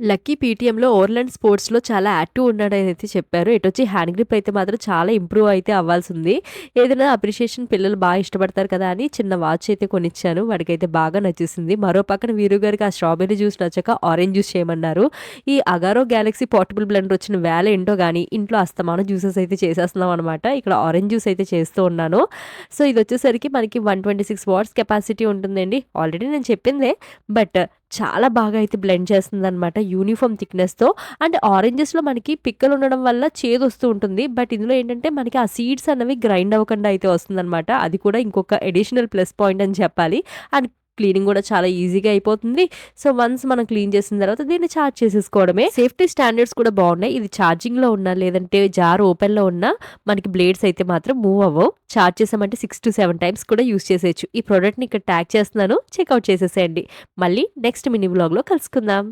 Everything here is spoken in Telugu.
లక్కీ పీటీఎంలో ఓర్లాండ్ స్పోర్ట్స్‌లో చాలా యాక్టివ్ ఉన్నాడని అయితే చెప్పారు. ఇటొచ్చి హ్యాండ్ గ్రిప్ అయితే మాత్రం చాలా ఇంప్రూవ్ అయితే అవ్వాల్సి ఉంది ఏదైనా అప్రిషియేషన్ పిల్లలు బాగా ఇష్టపడతారు కదా! అని చిన్న వాచ్ అయితే కొనిచ్చాను. వాడికైతే బాగా నచ్చేసింది. మరో పక్కన వీరు గారికి ఆ స్ట్రాబెర్రీ జ్యూస్ నచ్చక ఆరెంజ్ జ్యూస్ చేయమన్నారు. ఈ అగారో గ్యాలక్సీ పోర్టబుల్ బ్లెండర్ వచ్చిన వేళ ఏంటో కానీ ఇంట్లో అస్తమానం జ్యూసెస్ అయితే చేసేస్తున్నాం అనమాట. ఇక్కడ ఆరెంజ్ జ్యూస్ అయితే చేస్తూ ఉన్నాను. సో, ఇది వచ్చేసరికి మనకి 126 వాట్స్ కెపాసిటీ ఉంటుందండి. ఆల్రెడీ నేను చెప్పిందే. బట్ చాలా బాగా అయితే బ్లెండ్ చేస్తుందనమాట. యూనిఫార్మ్ థిక్‌నెస్‌తో అండ్ ఆరెంజెస్‌లో మనకి పిక్కలు ఉండడం వల్ల చేదు వస్తూ ఉంటుంది. బట్ ఇందులో ఏంటంటే మనకి ఆ సీడ్స్ అనేవి గ్రైండ్ అవ్వకుండా అయితే వస్తుందనమాట. అది కూడా ఇంకొక అడిషనల్ ప్లస్ పాయింట్ అని చెప్పాలి. అండ్ క్లీనింగ్ కూడా చాలా ఈజీగా అయిపోతుంది. సో, వన్స్ మనం క్లీన్ చేసిన తర్వాత దీన్ని చార్జ్ చేసేసుకోవడమే. సేఫ్టీ స్టాండర్డ్స్ కూడా బాగున్నాయి ఇది ఛార్జింగ్‌లో ఉన్నా లేదంటే జార్ ఓపెన్‌లో ఉన్నా మనకి బ్లేడ్స్ అయితే మాత్రం మూవ్ అవ్వవు. చార్జ్ చేసామంటే 6-7 టైమ్స్ కూడా యూజ్ చేసేయచ్చు ఈ ప్రోడక్ట్ని ఇక్కడ ట్యాగ్ చేస్తున్నాను. చెక్అవుట్ చేసేసేయండి. మళ్ళీ నెక్స్ట్ మినీ బ్లాగ్లో కలుసుకుందాం.